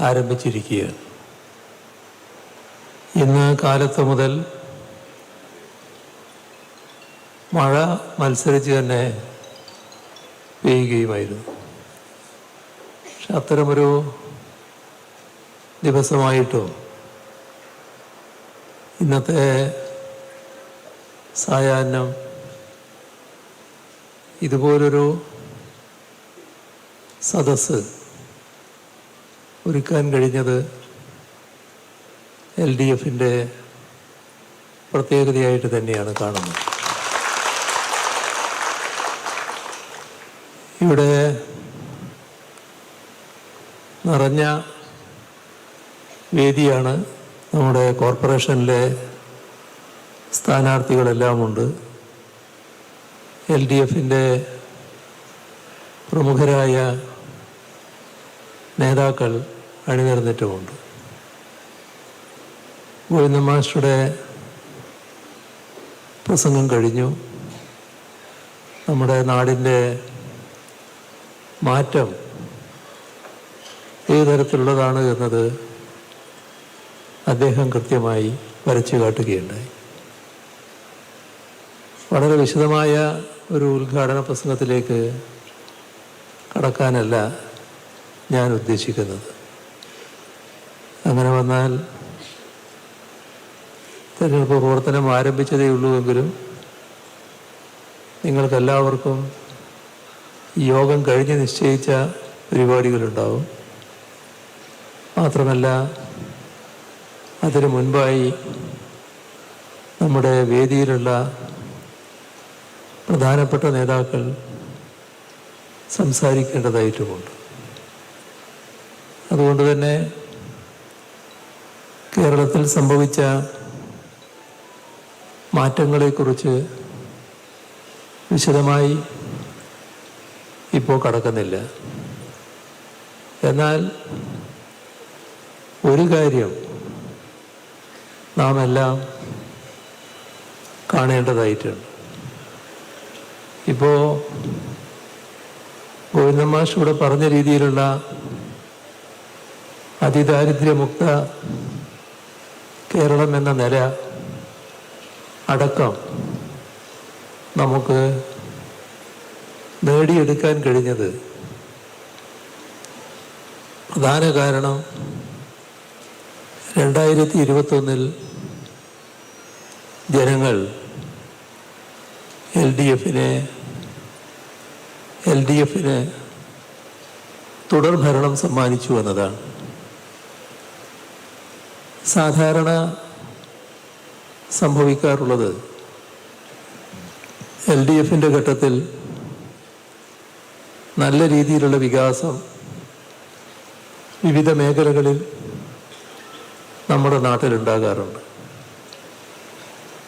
ആരംഭിച്ചിരിക്കുകയാണ്. ഇന്ന് കാലത്ത് മുതൽ മഴ മത്സരിച്ച് തന്നെ പെയ്യുകയുമായിരുന്നു. പക്ഷെ അത്തരമൊരു ദിവസമായിട്ടോ ഇന്നത്തെ സായാഹ്നം ഇതുപോലൊരു സദസ്സ് ഒരുക്കാൻ കഴിഞ്ഞത് എൽ ഡി എഫിന്റെ പ്രത്യേകതയായിട്ട് തന്നെയാണ് കാണുന്നത്. ഇവിടെ നിറഞ്ഞ വേദിയാണ് നമ്മുടെ കോർപ്പറേഷനിലെ സ്ഥാനാർത്ഥികളെല്ലാം ഉണ്ട് എൽ ഡി എഫിന്റെ പ്രമുഖരായ നേതാക്കൾ അണിനിരന്നിട്ടുമുണ്ട് ഗോവിന്ദ മാസ്റ്ററുടെ പ്രസംഗം കഴിഞ്ഞു. നമ്മുടെ നാടിന്റെ മാറ്റം ഏത് തരത്തിലുള്ളതാണ് എന്നത് അദ്ദേഹം കൃത്യമായി വരച്ചു കാട്ടുകയുണ്ടായി. വളരെ വിശദമായ ഒരു ഉദ്ഘാടന പ്രസംഗത്തിലേക്ക് കടക്കാനല്ല ഞാൻ ഉദ്ദേശിക്കുന്നത്. അങ്ങനെ വന്നാൽ തെരഞ്ഞെടുപ്പ് പ്രവർത്തനം ആരംഭിച്ചതേ ഉള്ളൂവെങ്കിലും നിങ്ങൾക്കെല്ലാവർക്കും യോഗം കഴിഞ്ഞ് നിശ്ചയിച്ച പരിപാടികളുണ്ടാവും. മാത്രമല്ല അതിനു മുൻപായി നമ്മുടെ വേദിയിലുള്ള പ്രധാനപ്പെട്ട നേതാക്കൾ സംസാരിക്കേണ്ടതായിട്ടുമുണ്ട്. അതുകൊണ്ട് തന്നെ കേരളത്തിൽ സംഭവിച്ച മാറ്റങ്ങളെക്കുറിച്ച് വിശദമായി ഇപ്പോൾ കടക്കുന്നില്ല. എന്നാൽ ഒരു കാര്യം നാം എല്ലാം കാണേണ്ടതായിട്ടുണ്ട്. ഇപ്പോൾ ഗോവിന്ദമാഷ് ഇവിടെ പറഞ്ഞ രീതിയിലുള്ള അതിദാരിദ്ര്യമുക്ത കേരളം എന്ന നില അടക്കം നമുക്ക് നേടിയെടുക്കാൻ കഴിഞ്ഞത് പ്രധാന കാരണം രണ്ടായിരത്തി ഇരുപത്തൊന്നിൽ ജനങ്ങൾ എൽ ഡി എഫിനെ എൽ ഡി എഫിന് തുടർഭരണം സമ്മാനിച്ചു എന്നതാണ്. സാധാരണ സംഭവിക്കാറുള്ളത് എൽ ഡി എഫിന്റെ ഘട്ടത്തിൽ നല്ല രീതിയിലുള്ള വികാസം വിവിധ മേഖലകളിൽ നമ്മുടെ നാട്ടിലുണ്ടാകാറുണ്ട്.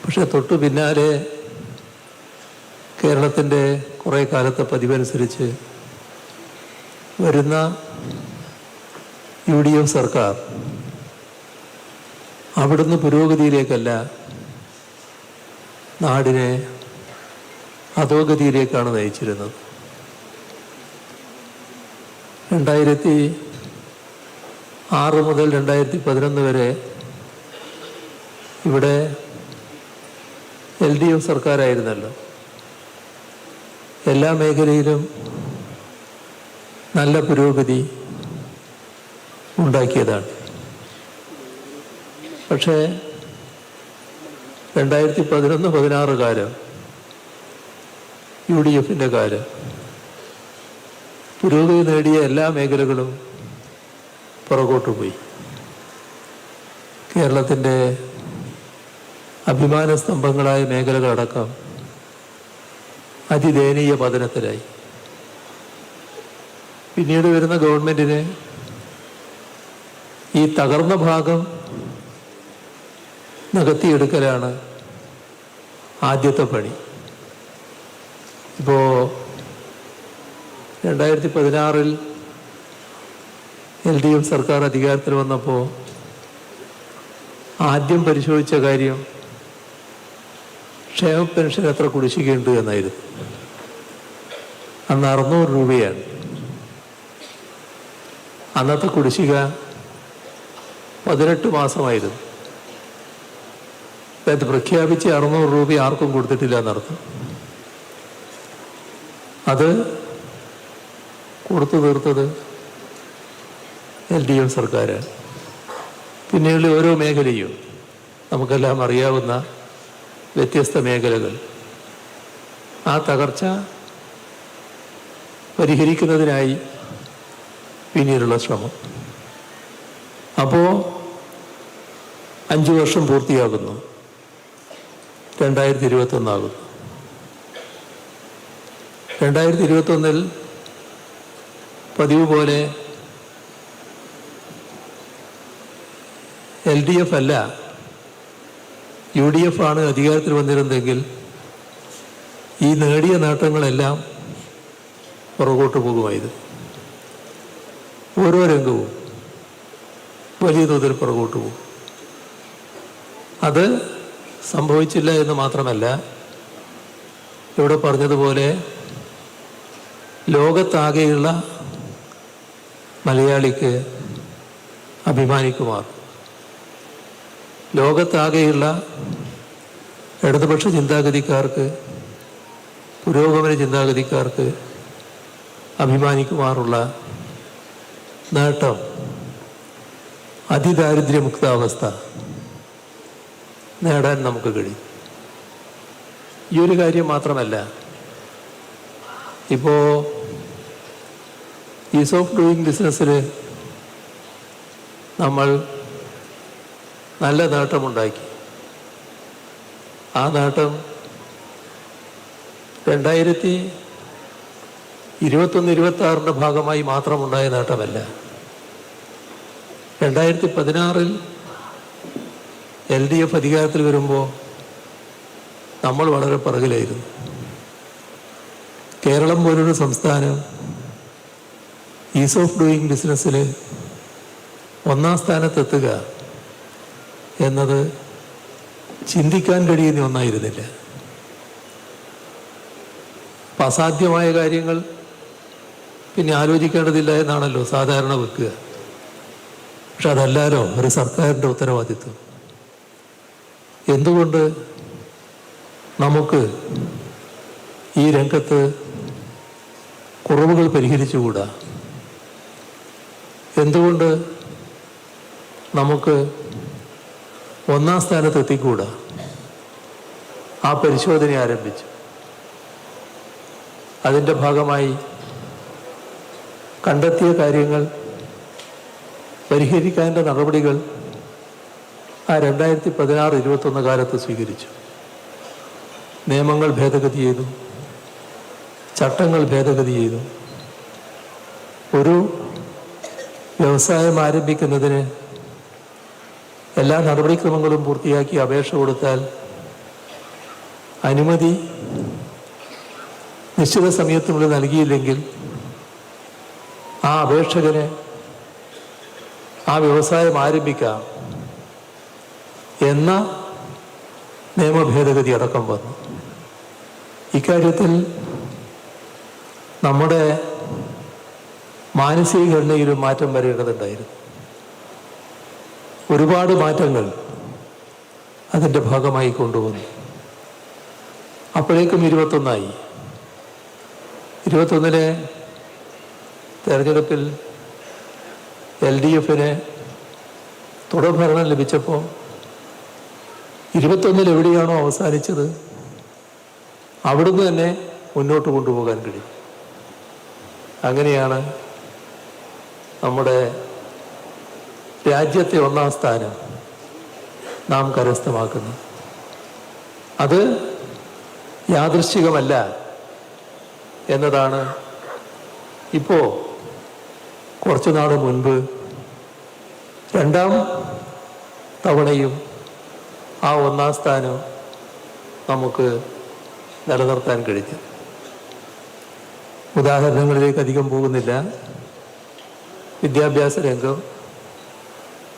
പക്ഷെ തൊട്ടു പിന്നാലെ കേരളത്തിന്റെ കുറേ കാലത്തെ പതിവനുസരിച്ച് വരുന്ന യു ഡി എഫ് സർക്കാർ അവിടുന്ന് പുരോഗതിയിലേക്കല്ല നാടിനെ അധോഗതിയിലേക്കാണ് നയിച്ചിരുന്നത്. രണ്ടായിരത്തി ആറ് മുതൽ രണ്ടായിരത്തി പതിനൊന്ന് വരെ ഇവിടെ എൽ ഡി എഫ് സർക്കാരായിരുന്നല്ലോ. എല്ലാ മേഖലയിലും നല്ല പുരോഗതി ഉണ്ടാക്കിയതാണ്. പക്ഷേ രണ്ടായിരത്തി പതിനൊന്ന് പതിനാറ് കാലം യു ഡി എഫിന്റെ കാലം. പുരോഗതി നേടിയ എല്ലാ മേഖലകളും പുറകോട്ട് പോയി. കേരളത്തിന്റെ അഭിമാന സ്തംഭങ്ങളായ മേഖലകളടക്കം അതിദയനീയ പതനത്തിലായി. പിന്നീട് വരുന്ന ഗവൺമെന്റിന് ഈ തകർന്ന ഭാഗം നികത്തിയെടുക്കലാണ് ആദ്യത്തെ പണി. ഇപ്പോൾ രണ്ടായിരത്തി പതിനാറിൽ എൽ ഡി എഫ് സർക്കാർ അധികാരത്തിൽ വന്നപ്പോൾ ആദ്യം പരിശോധിച്ച കാര്യം ക്ഷേമ പെൻഷൻ എത്ര കുടിശ്ശികയുണ്ട് എന്നായിരുന്നു. അന്ന് അറുന്നൂറ് രൂപയാണ്. അന്നത്തെ കുടിശ്ശിക പതിനെട്ട് മാസമായിരുന്നു. അത് പ്രഖ്യാപിച്ച് അറുന്നൂറ് രൂപ ആർക്കും കൊടുത്തിട്ടില്ല എന്നർത്ഥം. അത് കൊടുത്തു തീർത്തത് എൽ ഡി എഫ് സർക്കാരാണ്. പിന്നീട് ഓരോ മേഖലയും നമുക്കെല്ലാം അറിയാവുന്ന വ്യത്യസ്ത മേഖലകൾ. ആ തകർച്ച പരിഹരിക്കുന്നതിനായി പിന്നീടുള്ള ശ്രമം. അപ്പോൾ അഞ്ചു വർഷം പൂർത്തിയാകുന്നു. രണ്ടായിരത്തി ഇരുപത്തൊന്നാകുന്നു രണ്ടായിരത്തി ഇരുപത്തൊന്നിൽ പതിവ് പോലെ എൽ ഡി എഫ് അല്ല യു ഡി എഫ് ആണ് അധികാരത്തിൽ വന്നിരുന്നെങ്കിൽ ഈ നേടിയ നേട്ടങ്ങളെല്ലാം പുറകോട്ട് പോകുമായിരുന്നു. ഓരോ രംഗവും വലിയ തോതിൽ പുറകോട്ട് പോകും. അത് സംഭവിച്ചില്ല എന്ന് മാത്രമല്ല ഇവിടെ പറഞ്ഞതുപോലെ ലോകത്താകെയുള്ള മലയാളിക്ക് അഭിമാനിക്കുമാർ. ലോകത്താകെയുള്ള ഇടതുപക്ഷ ചിന്താഗതിക്കാർക്ക് പുരോഗമന ചിന്താഗതിക്കാർക്ക് അഭിമാനിക്കുമാറുള്ള നേട്ടം അതിദാരിദ്ര്യമുക്താവസ്ഥ. നേടാൻ നമുക്ക് കഴിയും. ഈ ഒരു കാര്യം മാത്രമല്ല ഇപ്പോൾ ഈസ് ഓഫ് ഡൂയിങ് ബിസിനസ്സിൽ നമ്മൾ നല്ല നേട്ടമുണ്ടാക്കി ആ നേട്ടം രണ്ടായിരത്തി ഇരുപത്തൊന്ന് ഇരുപത്തി ആറിന്റെ ഭാഗമായി മാത്രമുണ്ടായ നേട്ടമല്ല. രണ്ടായിരത്തി പതിനാറിൽ എൽ ഡി എഫ് അധികാരത്തിൽ വരുമ്പോൾ നമ്മൾ വളരെ പിറകിലായിരുന്നു. കേരളം പോലൊരു സംസ്ഥാനം ഈസ് ഓഫ് ഡൂയിങ് ബിസിനസ്സിൽ ഒന്നാം സ്ഥാനത്തെത്തുക എന്നത് ചിന്തിക്കാൻ കഴിയുന്ന ഒന്നായിരുന്നില്ല. അസാധ്യമായ കാര്യങ്ങൾ പിന്നെ ആലോചിക്കേണ്ടതില്ല എന്നാണല്ലോ സാധാരണ വെക്കുക. പക്ഷെ അതല്ലാലോ ഒരു സർക്കാരിന്റെ ഉത്തരവാദിത്വം. എന്തുകൊണ്ട് നമുക്ക് ഈ രംഗത്ത് കുറവുകൾ പരിഹരിച്ചുകൂടാ? എന്തുകൊണ്ട് നമുക്ക് ഒന്നാം സ്ഥാനത്ത് എത്തിക്കൂടാ? ആ പരിശോധന ആരംഭിച്ചു. അതിന്റെ ഭാഗമായി കണ്ടെത്തിയ കാര്യങ്ങൾ പരിഹരിക്കാന്റെ നടപടികൾ ആ രണ്ടായിരത്തി പതിനാറ് ഇരുപത്തൊന്ന് കാലത്ത് സ്വീകരിച്ചു. നിയമങ്ങൾ ഭേദഗതി ചെയ്തു. ചട്ടങ്ങൾ ഭേദഗതി ചെയ്തു. ഒരു വ്യവസായം ആരംഭിക്കുന്നതിന് എല്ലാ നടപടിക്രമങ്ങളും പൂർത്തിയാക്കി അപേക്ഷ കൊടുത്താൽ അനുമതി നിശ്ചിത സമയത്തിനുള്ളിൽ നൽകിയില്ലെങ്കിൽ ആ അപേക്ഷകന് ആ വ്യവസായം ആരംഭിക്കാം. എന്ന നിയമഭേദഗതി അടക്കം വന്നു. ഇക്കാര്യത്തിൽ നമ്മുടെ മാനസിക ഘടനയിലും മാറ്റം വരേണ്ടതുണ്ടായിരുന്നു. ഒരുപാട് മാറ്റങ്ങൾ അതിന്റെ ഭാഗമായി കൊണ്ടുവന്നു. അപ്പോഴേക്കും ഇരുപത്തൊന്നായി. ഇരുപത്തൊന്നിലെ തെരഞ്ഞെടുപ്പിൽ എൽ ഡി എഫിന് തുടർഭരണം ലഭിച്ചപ്പോൾ ഇരുപത്തൊന്നിൽ എവിടെയാണോ അവസാനിച്ചത് അവിടുന്ന് തന്നെ മുന്നോട്ട് കൊണ്ടുപോകാൻ കഴിയും. അങ്ങനെയാണ് നമ്മുടെ രാജ്യത്തെ ഒന്നാം സ്ഥാനം നാം കരസ്ഥമാക്കുന്നത്. അത് യാദൃശ്ചികമല്ല എന്നതാണ് ഇപ്പോൾ കുറച്ചു നാൾ മുൻപ് രണ്ടാം തവണയും ആ ഒന്നാം സ്ഥാനം നമുക്ക് നിലനിർത്താൻ കഴിഞ്ഞു ഉദാഹരണങ്ങളിലേക്ക് അധികം പോകുന്നില്ല. വിദ്യാഭ്യാസ രംഗം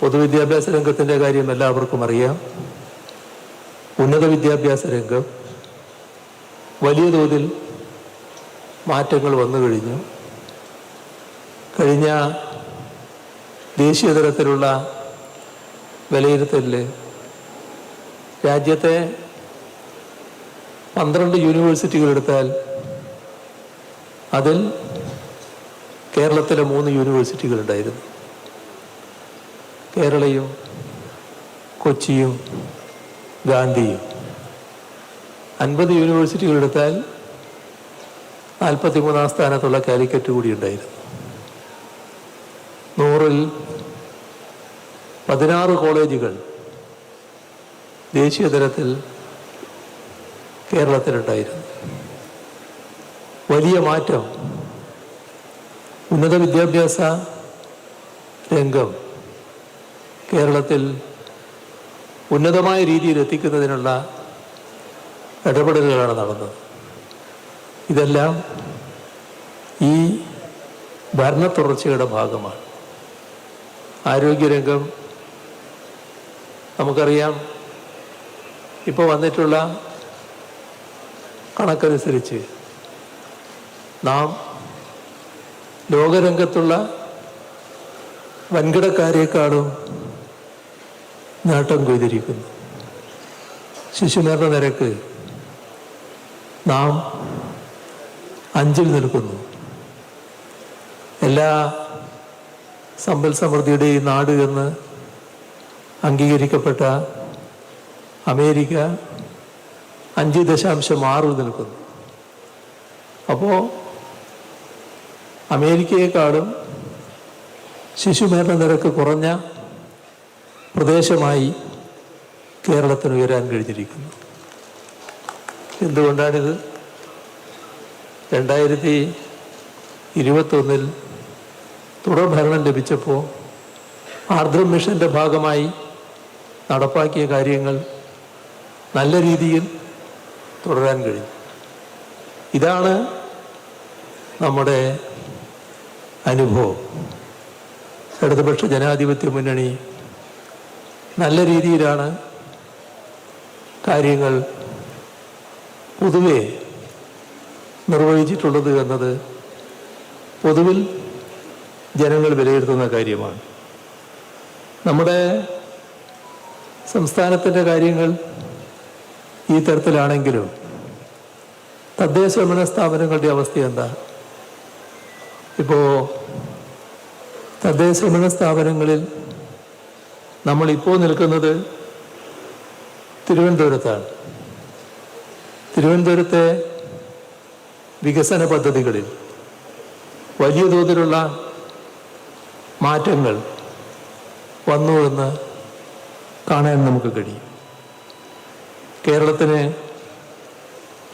പൊതുവിദ്യാഭ്യാസ രംഗത്തിന്റെ കാര്യം എല്ലാവർക്കും അറിയാം. ഉന്നത വിദ്യാഭ്യാസ രംഗം വലിയ തോതിൽ മാറ്റങ്ങൾ വന്നു കഴിഞ്ഞു. കഴിഞ്ഞ ദേശീയ തലത്തിലുള്ള വിലയിരുത്തലിൽ രാജ്യത്തെ പന്ത്രണ്ട് യൂണിവേഴ്സിറ്റികൾ എടുത്താൽ അതിൽ കേരളത്തിലെ മൂന്ന് യൂണിവേഴ്സിറ്റികൾ ഉണ്ടായിരുന്നു. കേരളയും കൊച്ചിയും ഗാന്ധിയും. അൻപത് യൂണിവേഴ്സിറ്റികൾ എടുത്താൽ നാൽപ്പത്തി മൂന്നാം സ്ഥാനത്തുള്ള കാലിക്കറ്റ് കൂടി ഉണ്ടായിരുന്നു. നൂറിൽ പതിനാറ് കോളേജുകൾ ദേശീയ തലത്തിൽ കേരളത്തിലുണ്ടായിരുന്നു. വലിയ മാറ്റം. ഉന്നത വിദ്യാഭ്യാസ രംഗം കേരളത്തിൽ ഉന്നതമായ രീതിയിൽ എത്തിക്കുന്നതിനുള്ള ഇടപെടലുകളാണ് നടന്നത്. ഇതെല്ലാം ഈ ഭരണ തുടർച്ചയുടെ ഭാഗമാണ്. ആരോഗ്യരംഗം നമുക്കറിയാം. ഇപ്പോൾ വന്നിട്ടുള്ള കണക്കനുസരിച്ച് നാം ലോകരംഗത്തുള്ള വൻകിടക്കാരേക്കാളും നേട്ടം കൊയ്തിരിക്കുന്നു. ശിശുമരണ നിരക്ക് നാം അഞ്ചിൽ നിൽക്കുന്നു. എല്ലാ സമ്പൽ സമൃദ്ധിയുടെയും നാട് എന്ന് അംഗീകരിക്കപ്പെട്ട അമേരിക്ക അഞ്ച് ദശാംശം ആറിൽ നിൽക്കുന്നു. അപ്പോൾ അമേരിക്കയെക്കാളും ശിശുമരണ നിരക്ക് കുറഞ്ഞ പ്രദേശമായി കേരളത്തിന് ഉയരാൻ കഴിഞ്ഞിരിക്കുന്നു. എന്തുകൊണ്ടാണിത്? രണ്ടായിരത്തി ഇരുപത്തൊന്നിൽ തുടർഭരണം ലഭിച്ചപ്പോൾ ആർദ്രം മിഷന്റെ ഭാഗമായി നടപ്പാക്കിയ കാര്യങ്ങൾ നല്ല രീതിയിൽ തുടരാൻ കഴിഞ്ഞു ഇതാണ് നമ്മുടെ അനുഭവം. ഇടതുപക്ഷ ജനാധിപത്യ മുന്നണി നല്ല രീതിയിലാണ് കാര്യങ്ങൾ പൊതുവെ നിർവഹിച്ചിട്ടുള്ളത് എന്നത് പൊതുവിൽ ജനങ്ങൾ വിലയിരുത്തുന്ന കാര്യമാണ്. നമ്മുടെ സംസ്ഥാനത്തിന്റെ കാര്യങ്ങൾ ഈ തരത്തിലാണെങ്കിലും തദ്ദേശ ഭരണ സ്ഥാപനങ്ങളുടെ അവസ്ഥ എന്താ? ഇപ്പോൾ തദ്ദേശ ഭരണ സ്ഥാപനങ്ങളിൽ നമ്മളിപ്പോൾ നിൽക്കുന്നത് തിരുവനന്തപുരത്താണ്. തിരുവനന്തപുരത്തെ വികസന പദ്ധതികളിൽ വലിയ തോതിലുള്ള മാറ്റങ്ങൾ വന്നു എന്ന് കാണാൻ നമുക്ക് കഴിയും. കേരളത്തിന്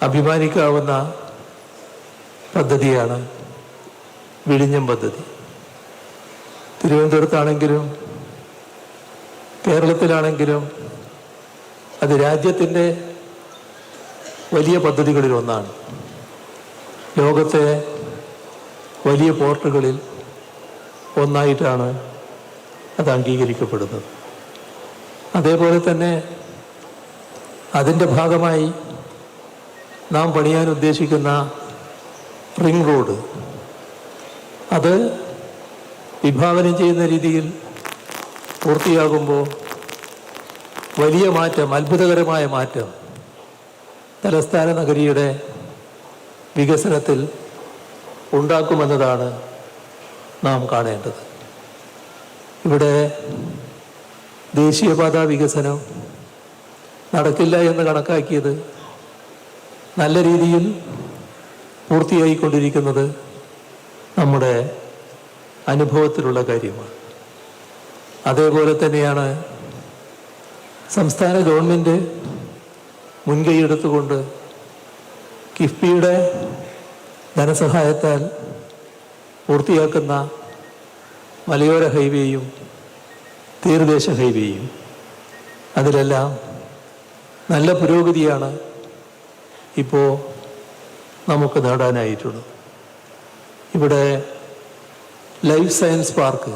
അഭിമാനിക്കാവുന്ന പദ്ധതിയാണ് വിഴിഞ്ഞം പദ്ധതി. തിരുവനന്തപുരത്താണെങ്കിലും കേരളത്തിലാണെങ്കിലും അത് രാജ്യത്തിന്റെ വലിയ പദ്ധതികളിൽ ഒന്നാണ് ലോകത്തെ വലിയ പോർട്ടുകളിൽ ഒന്നായിട്ടാണ് അത് അംഗീകരിക്കപ്പെടുന്നത്. അതേപോലെ തന്നെ അതിന്റെ ഭാഗമായി നാം പണിയാൻ ഉദ്ദേശിക്കുന്ന റിംഗ് റോഡ്. അത് വിഭാവനം ചെയ്യുന്ന രീതിയിൽ പൂർത്തിയാകുമ്പോൾ വലിയ മാറ്റം അത്ഭുതകരമായ മാറ്റം തലസ്ഥാന നഗരിയുടെ വികസനത്തിൽ ഉണ്ടാക്കുമെന്നതാണ് നാം കാണേണ്ടത്. ഇവിടെ ദേശീയപാത വികസനം നടക്കില്ല എന്ന് കണക്കാക്കിയത് നല്ല രീതിയിൽ പൂർത്തിയായിക്കൊണ്ടിരിക്കുന്നത് നമ്മുടെ അനുഭവത്തിലുള്ള കാര്യമാണ്. അതേപോലെ തന്നെയാണ് സംസ്ഥാന ഗവൺമെന്റ് മുൻകൈയെടുത്തുകൊണ്ട് കിഫ്ബിയുടെ ധനസഹായത്താൽ പൂർത്തിയാക്കുന്ന മലയോര ഹൈവേയും തീരദേശ ഹൈവേയും അതിലെല്ലാം നല്ല പുരോഗതിയാണ് ഇപ്പോൾ നമുക്ക് നേടാനായിട്ടുള്ളത്. ഇവിടെ ലൈഫ് സയൻസ് പാർക്ക്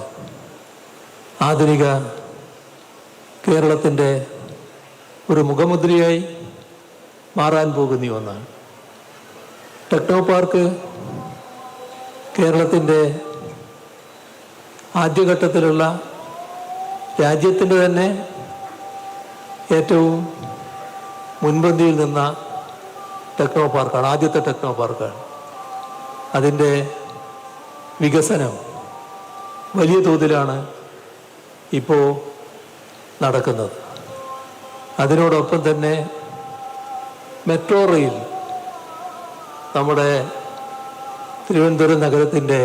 ആധുനിക കേരളത്തിന്റെ ഒരു മുഖമുദ്രയായി മാറാൻ പോകുന്ന ഒന്നാണ്. ടെക്നോ പാർക്ക് കേരളത്തിന്റെ ആദ്യഘട്ടത്തിലുള്ള രാജ്യത്തിന്റെ തന്നെ ഏറ്റവും മുൻപന്തിയിൽ നിന്ന ടെക്നോ പാർക്കാണ് ആദ്യത്തെ ടെക്നോ പാർക്കാണ്. അതിന്റെ വികസനം വലിയ തോതിലാണ് ഇപ്പോൾ നടക്കുന്നത്. അതിനോടൊപ്പം തന്നെ മെട്രോ റെയിൽ നമ്മുടെ തിരുവനന്തപുരം നഗരത്തിന്റെ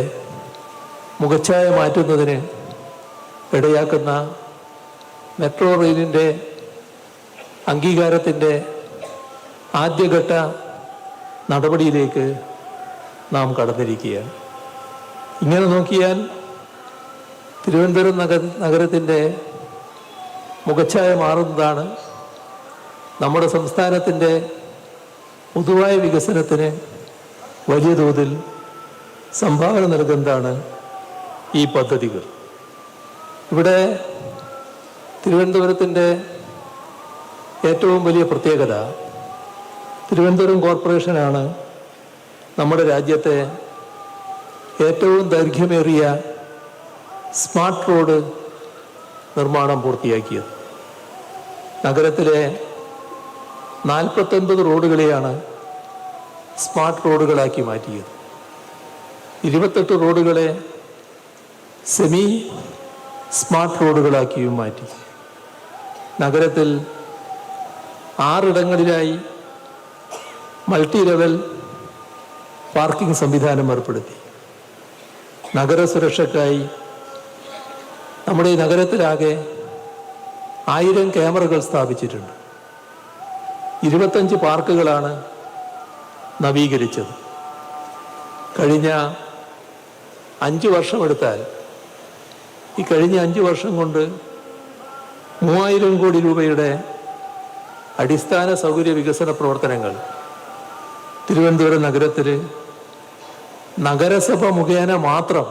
മുഖച്ഛായ മാറ്റുന്നതിന് ഇടയാക്കുന്ന മെട്രോ റെയിലിന്റെ അംഗീകാരത്തിന്റെ ആദ്യഘട്ട നടപടിയിലേക്ക് നാം കടന്നിരിക്കുകയാണ്. ഇങ്ങനെ നോക്കിയാൽ തിരുവനന്തപുരം നഗ നഗരത്തിന്റെ മുഖച്ഛായ മാറുന്നതാണ്. നമ്മുടെ സംസ്ഥാനത്തിന്റെ പൊതുവായ വികസനത്തിന് വലിയ തോതിൽ സംഭാവന നൽകുന്നതാണ് ഈ പദ്ധതികൾ. ഇവിടെ തിരുവനന്തപുരത്തിന്റെ ഏറ്റവും വലിയ പ്രത്യേകത തിരുവനന്തപുരം കോർപ്പറേഷനാണ് നമ്മുടെ രാജ്യത്തെ ഏറ്റവും ദൈർഘ്യമേറിയ സ്മാർട്ട് റോഡ് നിർമ്മാണം പൂർത്തിയാക്കിയത്. നഗരത്തിലെ നാൽപ്പത്തൊൻപത് റോഡുകളെയാണ് സ്മാർട്ട് റോഡുകളാക്കി മാറ്റിയത്. ഇരുപത്തെട്ട് റോഡുകളെ സെമി സ്മാർട്ട് റോഡുകളാക്കിയും മാറ്റി. നഗരത്തിൽ ആറിടങ്ങളിലായി മൾട്ടി ലെവൽ പാർക്കിംഗ് സംവിധാനം ഏർപ്പെടുത്തി. നഗര സുരക്ഷയ്ക്കായി നമ്മുടെ ഈ നഗരത്തിലാകെ ആയിരം ക്യാമറകൾ സ്ഥാപിച്ചിട്ടുണ്ട്. ഇരുപത്തഞ്ച് പാർക്കുകളാണ് നവീകരിച്ചത്. കഴിഞ്ഞ അഞ്ച് വർഷമെടുത്താൽ ഈ കഴിഞ്ഞ അഞ്ച് വർഷം കൊണ്ട് മൂവായിരം കോടി രൂപയുടെ അടിസ്ഥാന സൗകര്യ വികസന പ്രവർത്തനങ്ങൾ. തിരുവനന്തപുരം നഗരത്തിൽ നഗരസഭ മുഖേന മാത്രം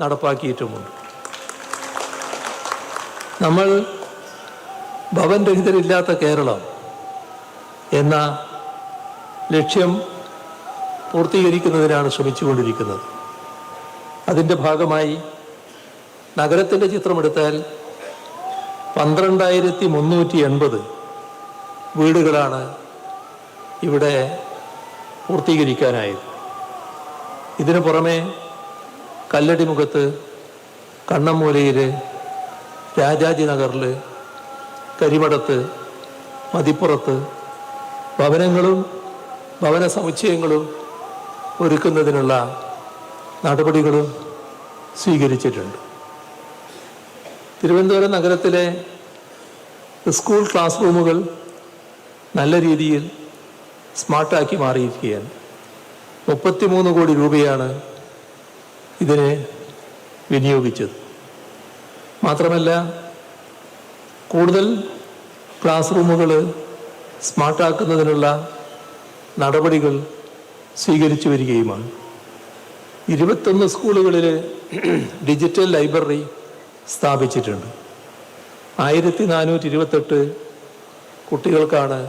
നടപ്പാക്കിയിട്ടുമുണ്ട്. നമ്മൾ ഭവൻ രഹിതരില്ലാത്ത കേരളം എന്ന ലക്ഷ്യം പൂർത്തീകരിക്കുന്നതിനാണ് ശ്രമിച്ചുകൊണ്ടിരിക്കുന്നത്. അതിന്റെ ഭാഗമായി നഗരത്തിന്റെ ചിത്രമെടുത്താൽ പന്ത്രണ്ടായിരത്തി മുന്നൂറ്റി എൺപത് വീടുകളാണ് ഇവിടെ പൂർത്തീകരിക്കാനായത്. ഇതിനു പുറമെ കല്ലടിമുഖത്ത് കണ്ണമ്മൂലയിൽ രാജാജി നഗറിൽ കരിമടത്ത് മതിപ്പുറത്ത് ഭവനങ്ങളും ഭവന സമുച്ചയങ്ങളും ഒരുക്കുന്നതിനുള്ള നടപടികളും സ്വീകരിച്ചിട്ടുണ്ട്. തിരുവനന്തപുരം നഗരത്തിലെ സ്കൂൾ ക്ലാസ് റൂമുകൾ നല്ല രീതിയിൽ സ്മാർട്ടാക്കി മാറിയിരിക്കുകയാണ്. മുപ്പത്തിമൂന്ന് കോടി രൂപയാണ് ഇതിനെ വിനിയോഗിച്ചത്. മാത്രമല്ല കൂടുതൽ ക്ലാസ് റൂമുകൾ സ്മാർട്ടാക്കുന്നതിനുള്ള നടപടികൾ സ്വീകരിച്ചു വരികയുമാണ്. ഇരുപത്തൊന്ന് സ്കൂളുകളിൽ ഡിജിറ്റൽ ലൈബ്രറി സ്ഥാപിച്ചിട്ടുണ്ട്. ആയിരത്തി നാനൂറ്റി ഇരുപത്തെട്ട് കുട്ടികൾക്കാണ്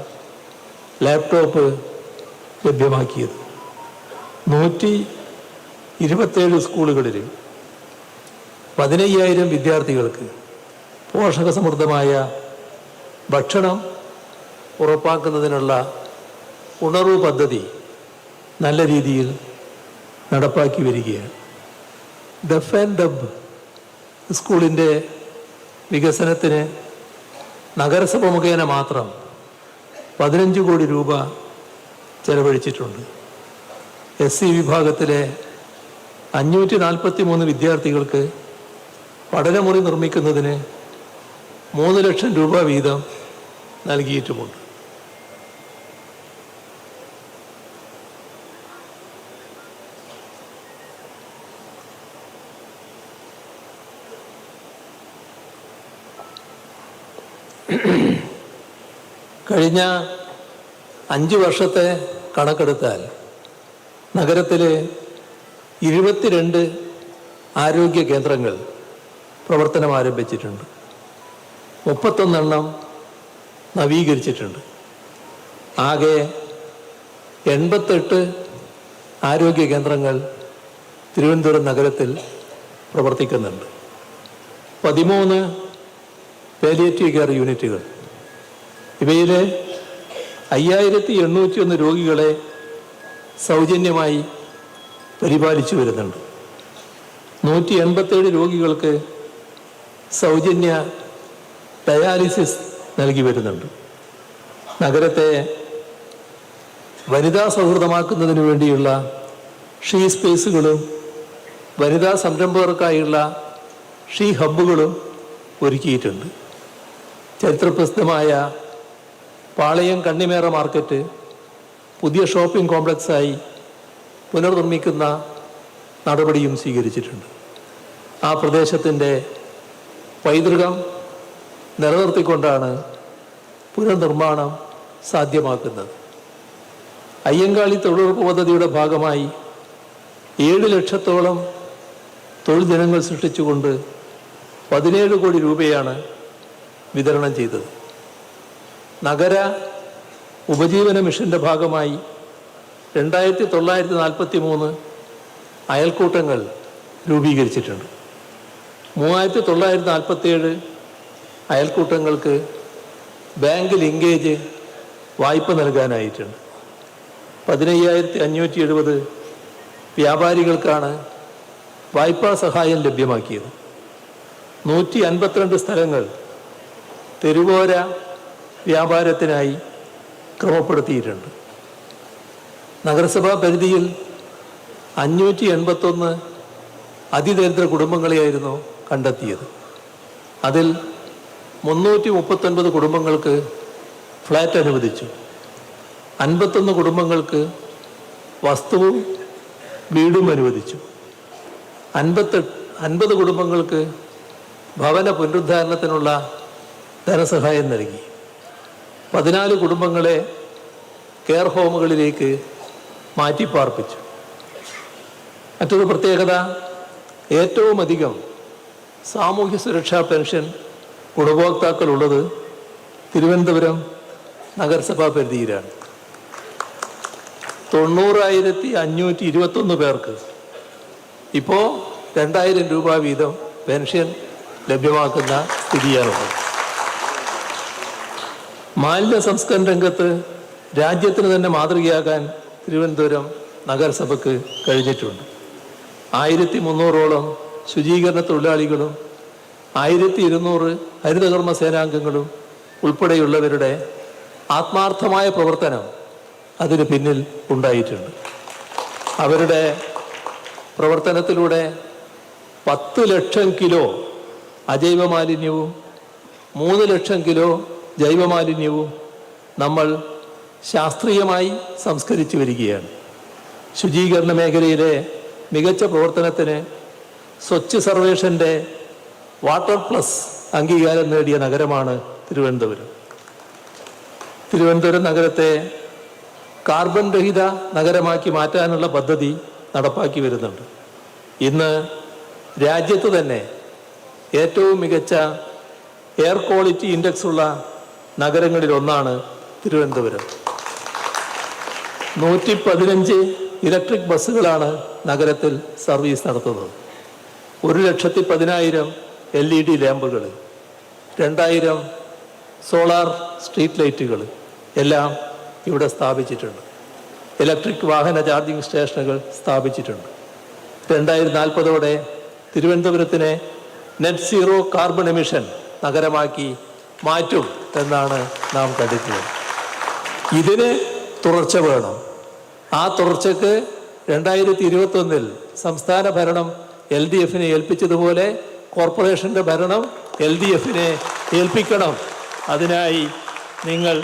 ലാപ്ടോപ്പ് ലഭ്യമാക്കിയത്. നൂറ്റി ഇരുപത്തേഴ് സ്കൂളുകളിൽ പതിനയ്യായിരം വിദ്യാർത്ഥികൾക്ക് പോഷകസമൃദ്ധമായ ഭക്ഷണം ഉറപ്പാക്കുന്നതിനുള്ള ഉണർവ് പദ്ധതി നല്ല രീതിയിൽ നടപ്പാക്കി വരികയാണ്. ഡഫ് ആൻഡ് ഡബ് സ്കൂളിന്റെ വികസനത്തിന് നഗരസഭ മുഖേന മാത്രം പതിനഞ്ച് കോടി രൂപ ചെലവഴിച്ചിട്ടുണ്ട്. എസ് സി വിഭാഗത്തിലെ അഞ്ഞൂറ്റി നാൽപ്പത്തി മൂന്ന് വിദ്യാർത്ഥികൾക്ക് പഠനമുറി നിർമ്മിക്കുന്നതിന് മൂന്ന് ലക്ഷം രൂപ വീതം നൽകിയിട്ടുമുണ്ട്. കഴിഞ്ഞ അഞ്ച് വർഷത്തെ കണക്കെടുത്താൽ നഗരത്തിലെ ഇരുപത്തിരണ്ട് ആരോഗ്യ കേന്ദ്രങ്ങൾ പ്രവർത്തനം ആരംഭിച്ചിട്ടുണ്ട്. മുപ്പത്തൊന്നെണ്ണം നവീകരിച്ചിട്ടുണ്ട്. ആകെ എൺപത്തെട്ട് ആരോഗ്യ കേന്ദ്രങ്ങൾ തിരുവനന്തപുരം നഗരത്തിൽ പ്രവർത്തിക്കുന്നുണ്ട്. പതിമൂന്ന് പാലിയേറ്റീവ് കെയർ യൂണിറ്റുകൾ ഇവയിൽ അയ്യായിരത്തി എണ്ണൂറ്റി ഒന്ന് രോഗികളെ സൗജന്യമായി പരിപാലിച്ചു വരുന്നുണ്ട്. നൂറ്റി എൺപത്തേഴ് രോഗികൾക്ക് സൗജന്യ ഡയാലിസിസ് നൽകി വരുന്നുണ്ട്. നഗരത്തെ വനിതാ സൗഹൃദമാക്കുന്നതിന് വേണ്ടിയുള്ള ഷീ സ്പേസുകളും വനിതാ സംരംഭകർക്കായുള്ള ഷീ ഹബ്ബുകളും ഒരുക്കിയിട്ടുണ്ട്. ചരിത്രപ്രസിദ്ധമായ പാളയം കണ്ണിമേറ മാർക്കറ്റ് പുതിയ ഷോപ്പിംഗ് കോംപ്ലക്സായി പുനർനിർമ്മിക്കുന്ന നടപടിയും സ്വീകരിച്ചിട്ടുണ്ട്. ആ പ്രദേശത്തിന്റെ പൈതൃകം നിലനിർത്തിക്കൊണ്ടാണ് പുനർനിർമ്മാണം സാധ്യമാക്കുന്നത്. അയ്യങ്കാളി തൊഴിലുറപ്പ് പദ്ധതിയുടെ ഭാഗമായി ഏഴ് ലക്ഷത്തോളം തൊഴിൽ ദിനങ്ങൾ സൃഷ്ടിച്ചുകൊണ്ട് പതിനേഴ് കോടി രൂപയാണ് വിതരണം ചെയ്തത്. നഗര ഉപജീവന മിഷന്റെ ഭാഗമായി രണ്ടായിരത്തി തൊള്ളായിരത്തി നാൽപ്പത്തി മൂന്ന് അയൽക്കൂട്ടങ്ങൾ രൂപീകരിച്ചിട്ടുണ്ട്. മൂവായിരത്തി തൊള്ളായിരത്തി നാൽപ്പത്തേഴ് അയൽക്കൂട്ടങ്ങൾക്ക് ബാങ്ക് ലിങ്കേജ് വായ്പ നൽകാനായിട്ടുണ്ട്. പതിനയ്യായിരത്തി അഞ്ഞൂറ്റി എഴുപത് വ്യാപാരികൾക്കാണ് വായ്പാ സഹായം ലഭ്യമാക്കിയത്. നൂറ്റി അൻപത്തിരണ്ട് സ്ഥലങ്ങൾ തെരുവോര വ്യാപാരത്തിനായി ക്രമപ്പെടുത്തിയിട്ടുണ്ട്. നഗരസഭാ പരിധിയിൽ അഞ്ഞൂറ്റി എൺപത്തൊന്ന് അതിദരിദ്ര കുടുംബങ്ങളെയായിരുന്നു കണ്ടെത്തിയത്. അതിൽ മുന്നൂറ്റി മുപ്പത്തൊൻപത് കുടുംബങ്ങൾക്ക് ഫ്ലാറ്റ് അനുവദിച്ചു. അൻപത്തൊന്ന് കുടുംബങ്ങൾക്ക് വസ്തുവും വീടും അനുവദിച്ചു. അൻപത്തെ അൻപത് കുടുംബങ്ങൾക്ക് ഭവന പുനരുദ്ധാരണത്തിനുള്ള ധനസഹായം നൽകി. പതിനാല് കുടുംബങ്ങളെ കെയർ ഹോമുകളിലേക്ക് മാറ്റിപ്പാർപ്പിച്ചു. മറ്റൊരു പ്രത്യേകത ഏറ്റവും അധികം സാമൂഹ്യ സുരക്ഷാ പെൻഷൻ ഗുണഭോക്താക്കളുള്ളത് തിരുവനന്തപുരം നഗരസഭാ പരിധിയിലാണ്. തൊണ്ണൂറായിരത്തി അഞ്ഞൂറ്റി ഇരുപത്തൊന്ന് പേർക്ക് ഇപ്പോൾ രണ്ടായിരം രൂപ വീതം പെൻഷൻ ലഭ്യമാക്കുന്ന സ്ഥിതിയാണുള്ളത്. മാലിന്യ സംസ്കരണ രംഗത്ത് രാജ്യത്തിന് തന്നെ മാതൃകയാകാൻ തിരുവനന്തപുരം നഗരസഭയ്ക്ക് കഴിഞ്ഞിട്ടുണ്ട്. ആയിരത്തി മുന്നൂറോളം ശുചീകരണ തൊഴിലാളികളും ആയിരത്തി ഇരുന്നൂറ് ഹരിതകർമ്മ സേനാംഗങ്ങളും ഉൾപ്പെടെയുള്ളവരുടെ ആത്മാർത്ഥമായ പ്രവർത്തനം അതിന് പിന്നിൽ ഉണ്ടായിട്ടുണ്ട്. അവരുടെ പ്രവർത്തനത്തിലൂടെ പത്ത് ലക്ഷം കിലോ അജൈവ മാലിന്യവും മൂന്ന് ലക്ഷം കിലോ ജൈവമാലിന്യവും നമ്മൾ ശാസ്ത്രീയമായി സംസ്കരിച്ചു വരികയാണ്. ശുചീകരണ മേഖലയിലെ മികച്ച പ്രവർത്തനത്തിന് സ്വച്ഛ് സർവേഷന്റെ വാട്ടർ പ്ലസ് അംഗീകാരം നേടിയ നഗരമാണ് തിരുവനന്തപുരം. തിരുവനന്തപുരം നഗരത്തെ കാർബൺ രഹിത നഗരമാക്കി മാറ്റാനുള്ള പദ്ധതി നടപ്പാക്കി വരുന്നുണ്ട്. ഇന്ന് രാജ്യത്ത് തന്നെ ഏറ്റവും മികച്ച എയർ ക്വാളിറ്റി ഇൻഡെക്സ് ഉള്ള നഗരങ്ങളിൽ ഒന്നാണ് തിരുവനന്തപുരം. നൂറ്റി പതിനഞ്ച് ഇലക്ട്രിക് ബസ്സുകളാണ് നഗരത്തിൽ സർവീസ് നടത്തുന്നത്. ഒരു ലക്ഷത്തി പതിനായിരം എൽ ഇ ഡി ലാമ്പുകൾ രണ്ടായിരം സോളാർ സ്ട്രീറ്റ് ലൈറ്റുകൾ എല്ലാം ഇവിടെ സ്ഥാപിച്ചിട്ടുണ്ട്. ഇലക്ട്രിക് വാഹന ചാർജിംഗ് സ്റ്റേഷനുകൾ സ്ഥാപിച്ചിട്ടുണ്ട്. രണ്ടായിരത്തി നാൽപ്പതോടെ തിരുവനന്തപുരത്തിനെ നെറ്റ് സീറോ കാർബൺ എമിഷൻ നഗരമാക്കി മാറ്റും എന്നാണ് നാം കണ്ടിട്ടുള്ളത്. ഇതിന് തുടർച്ച വേണം. ആ തുടർച്ചയ്ക്ക് രണ്ടായിരത്തി ഇരുപത്തൊന്നിൽ സംസ്ഥാന ഭരണം എൽ ഡി എഫിനെ ഏൽപ്പിച്ചതുപോലെ കോർപ്പറേഷന്റെ ഭരണം എൽ ഡി എഫിനെ ഏൽപ്പിക്കണം. അതിനായി നിങ്ങൾ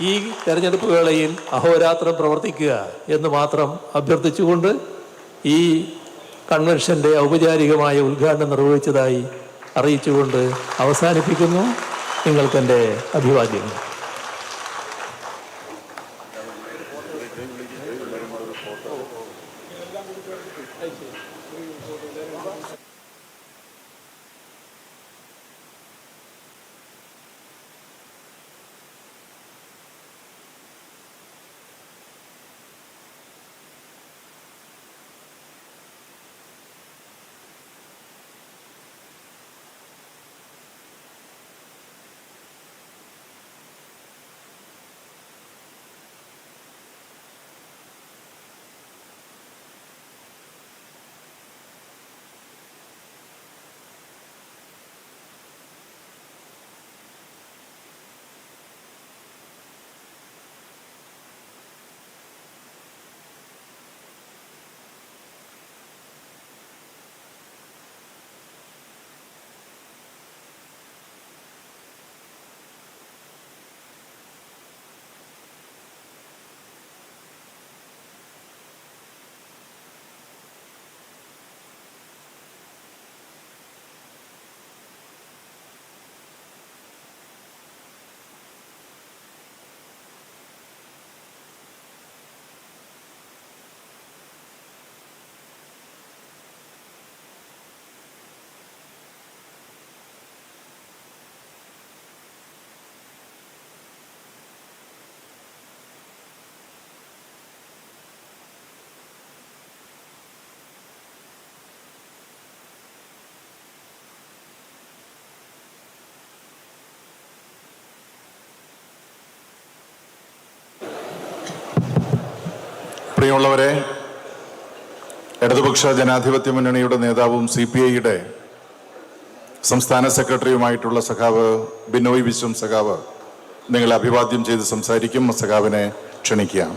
ഈ തെരഞ്ഞെടുപ്പ് വേളയിൽ അഹോരാത്രം പ്രവർത്തിക്കുക എന്ന് മാത്രം അഭ്യർത്ഥിച്ചുകൊണ്ട് ഈ കൺവെൻഷന്റെ ഔപചാരികമായ ഉദ്ഘാടനം നിർവഹിച്ചതായി അറിയിച്ചുകൊണ്ട് അവസാനിപ്പിക്കുന്നു. നിങ്ങൾക്കെന്റെ അഭിവാദ്യങ്ങൾ. പ്രിയമുള്ളവരെ ഇടതുപക്ഷ ജനാധിപത്യ മുന്നണിയുടെ നേതാവും സി പി ഐയുടെ സംസ്ഥാന സെക്രട്ടറിയുമായിട്ടുള്ള സഖാവ് ബിനോയ് വിശ്വം സഖാവ് നിങ്ങളെ അഭിവാദ്യം ചെയ്ത് സംസാരിക്കും. സഖാവിനെ ക്ഷണിക്കുകയാണ്.